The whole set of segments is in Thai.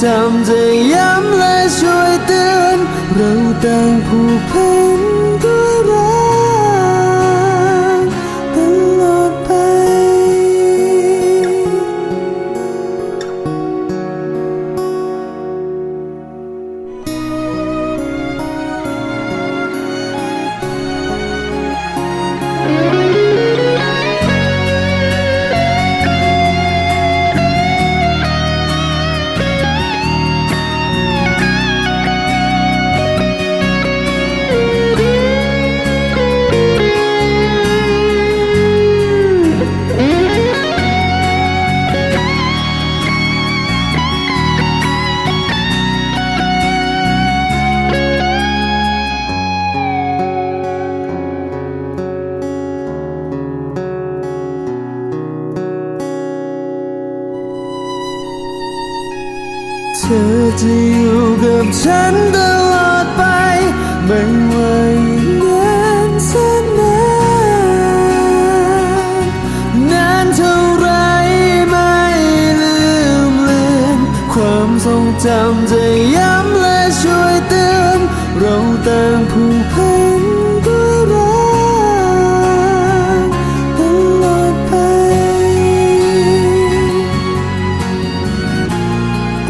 sometimes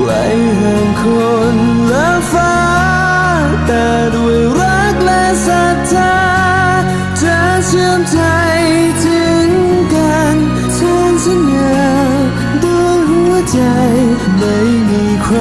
ไกลห่างคนและฟ้า แต่ด้วยรักและศรัทธาจะเชื่อมใจถึงกันแทนสัญญาด้วยหัวใจไม่มีใคร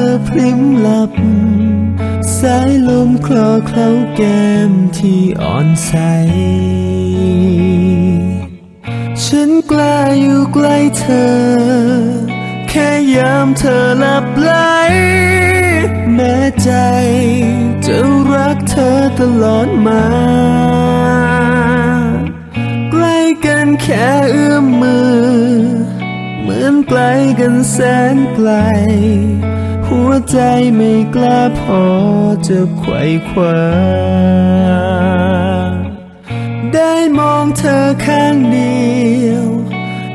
ธอพริ้มหลับ สายลมคลอเคล้าแก้มที่อ่อนใส ฉันกล้าอยู่ใกล้เธอ แค่ยามเธอหลับไหล แม้ใจ จะรักเธอตลอดมา ใกล้กันแค่เอื้อมมือ เหมือนไกลกันแสนไกล หัวใจไม่กล้าพอจะไขว่คว้า ได้มองเธอข้างเดียว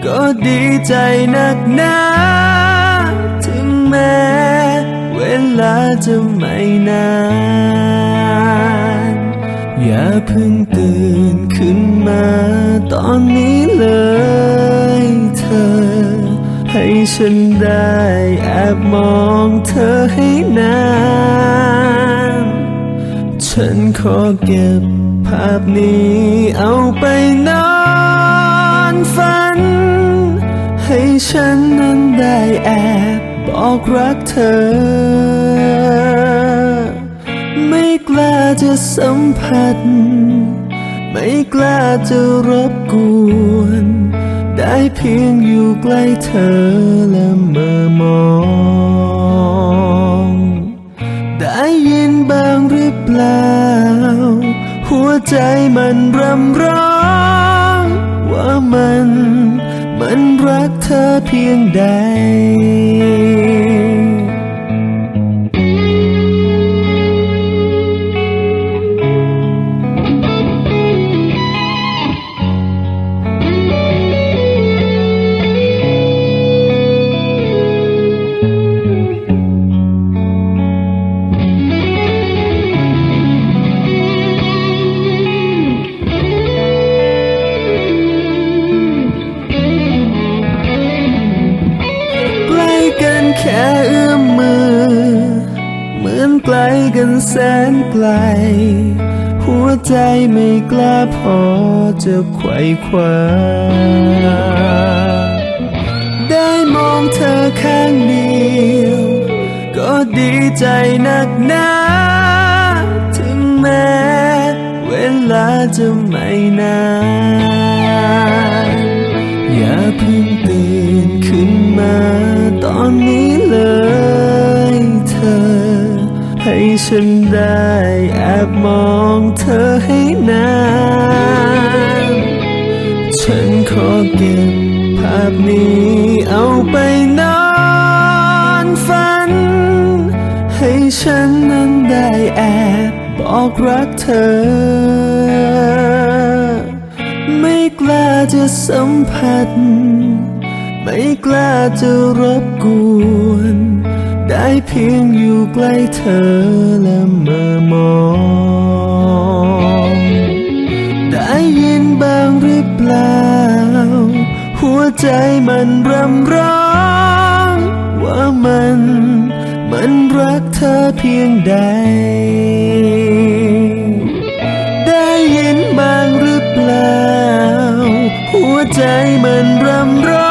ก็ดีใจนักหนาถึงแม้เวลาจะไม่นาน อย่าเพิ่งตื่นขึ้นมาตอนนี้เลย ให้ฉันได้แอบมองเธอให้นาน ฉันขอเก็บภาพนี้เอาไปนอนฝัน ให้ฉันนั้นได้แอบบอกรักเธอ ไม่กล้าจะสัมผัส ไม่กล้าจะรบกวน พียงอยู่ใกล้เธอและเมื่อมอง ได้ยินบ้างหรือเปล่า หัวใจมันรำร้องว่ามัน มันรักเธอเพียงใด ไกลกันแสนไกล หัวใจไม่กล้าพอจะไขว่คว้า ได้มองเธอข้างเดียว ก็ดีใจนักหนาถึงแม้เวลาจะไม่นานอย่าเพิ่งตื่นขึ้นมาตอนนี้เลย ให้ฉันได้แอบมองเธอให้นาน ฉันขอเก็บภาพนี้เอาไปนอนฝัน ให้ฉันนั้นได้แอบบอกรักเธอ ไม่กล้าจะสัมผัส ไม่กล้าจะรบกวน ได้เพียงอยู่ใกล้เธอและเมื่อมอง ได้ยินบ้างหรือเปล่า หัวใจมันรำร้องว่ามัน มันรักเธอเพียงใด ได้ยินบ้างหรือเปล่า หัวใจมันรำร้อง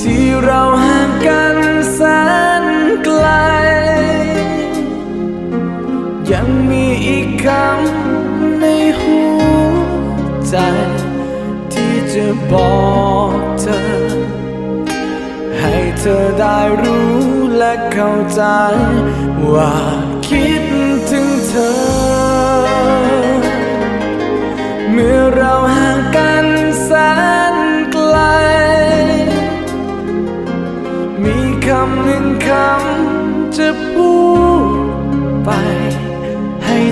ที่เราห่างกันแสนไกล ยังมีอีกคำในหัวใจ ที่จะบอกเธอ ให้เธอได้รู้และเข้าใจ ว่าคิดถึงเธอ เมื่อเราห่างกันแสน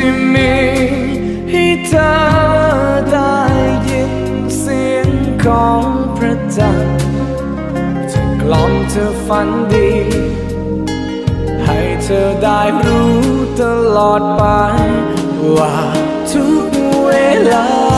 ที่มีให้เธอได้ยินเสียงของพระจันทร์จะกล่อมเธอฝันดี ให้เธอได้รู้ตลอดไปว่าทุกเวลา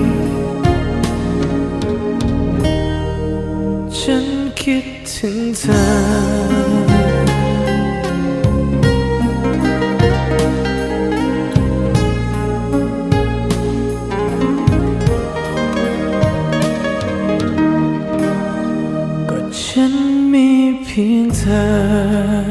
ถึงเธอก็ฉันมีเพียงเธอ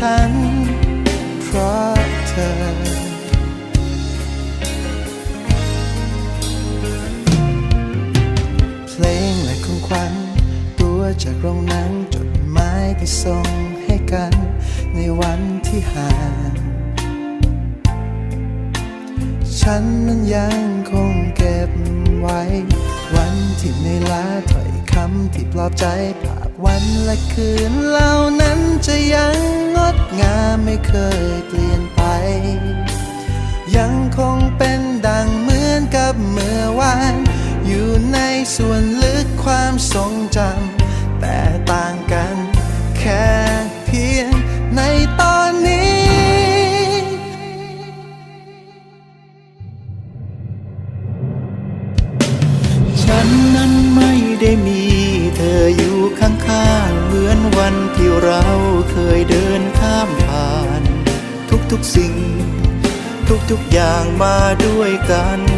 ฉัน ส่วนลึกความทรงจำแต่ต่างกัน แค่เพียงในตอนนี้ ฉันนั้นไม่ได้มีเธออยู่ข้างๆ เหมือนวันที่เราเคยเดินข้ามผ่าน ทุกๆสิ่ง ทุกๆอย่างมาด้วยกัน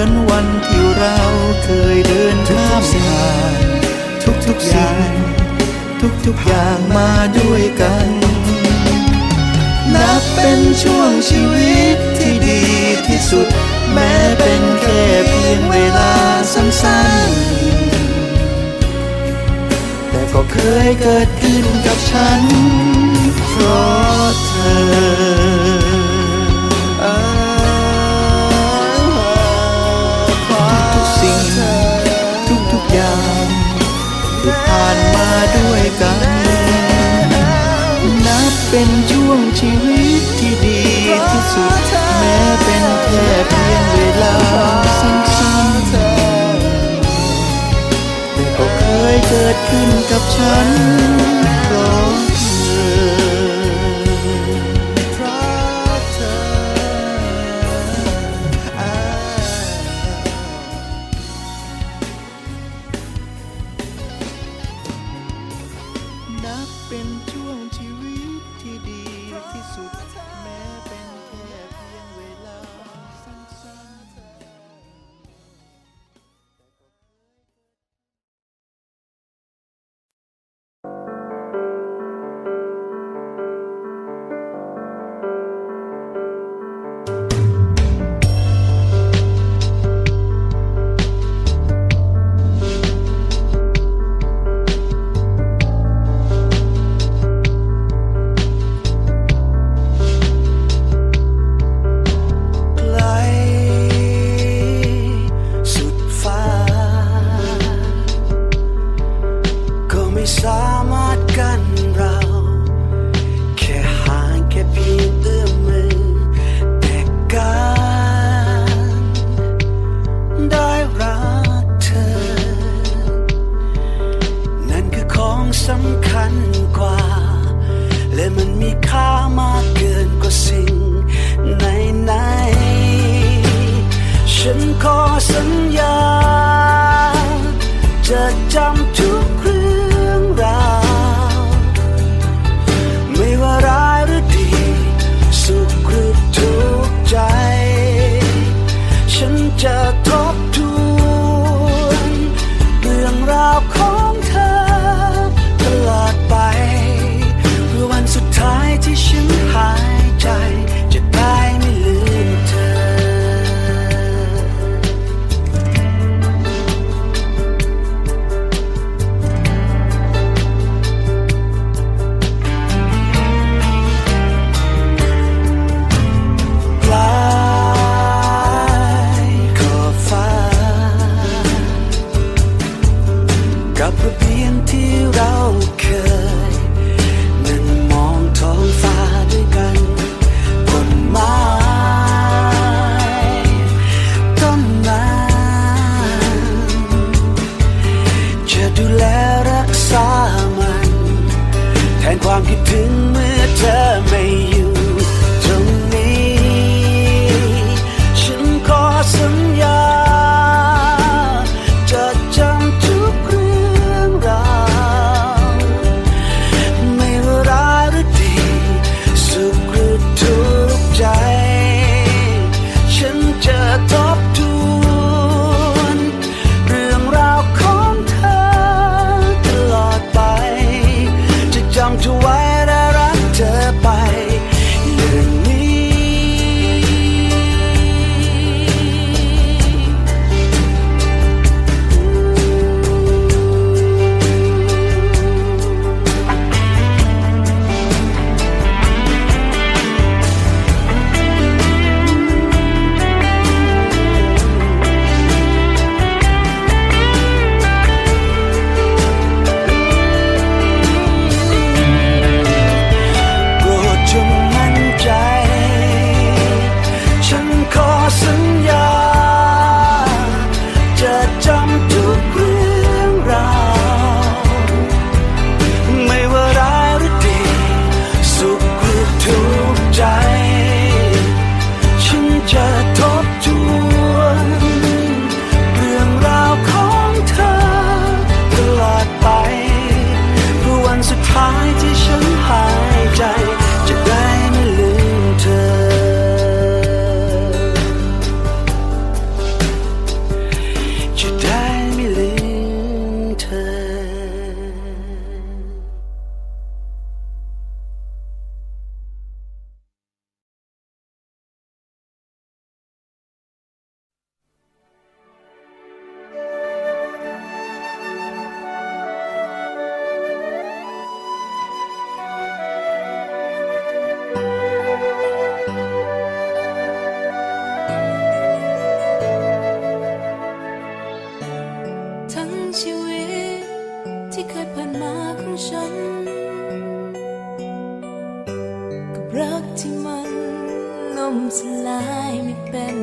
มือนวันที่เราเคยเดินข้ามผ่านทุกๆสิ่งทุกๆอย่างมาด้วยกัน นับเป็นช่วงชีวิตที่ดีที่สุด แม้เป็นแค่เพียงเวลาสั้นๆ แต่ก็เคยเกิดขึ้นกับฉันเพราะเธอ ขึ้นกับฉัน ที่เคยผ่านมาของฉัน กับรักที่มันล่มสลายไม่เป็น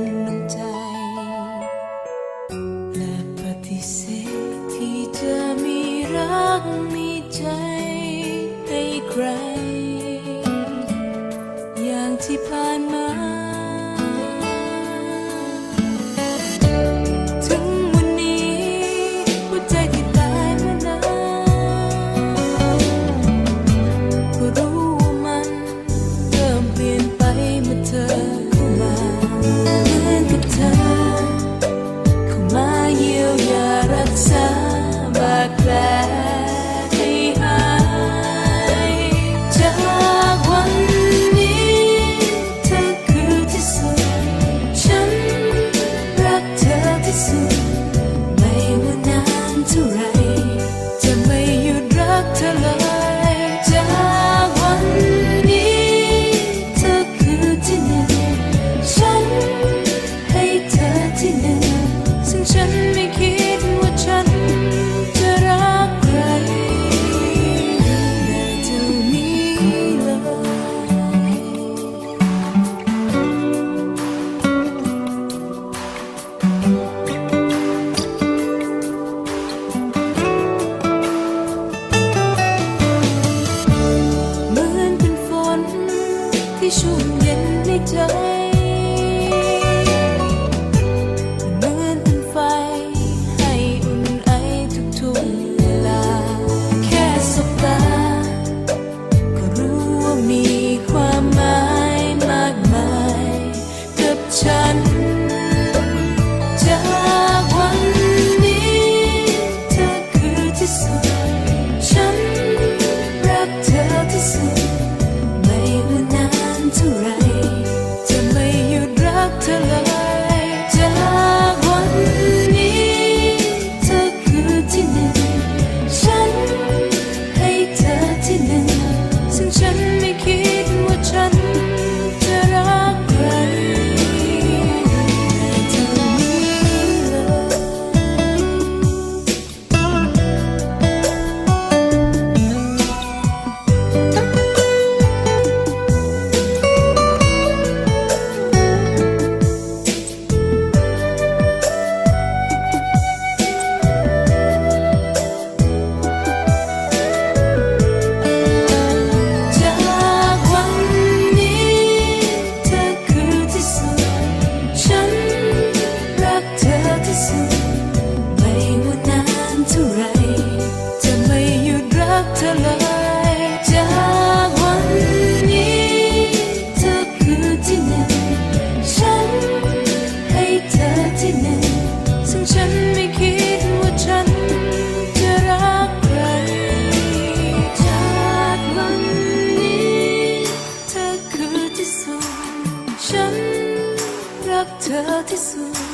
が手す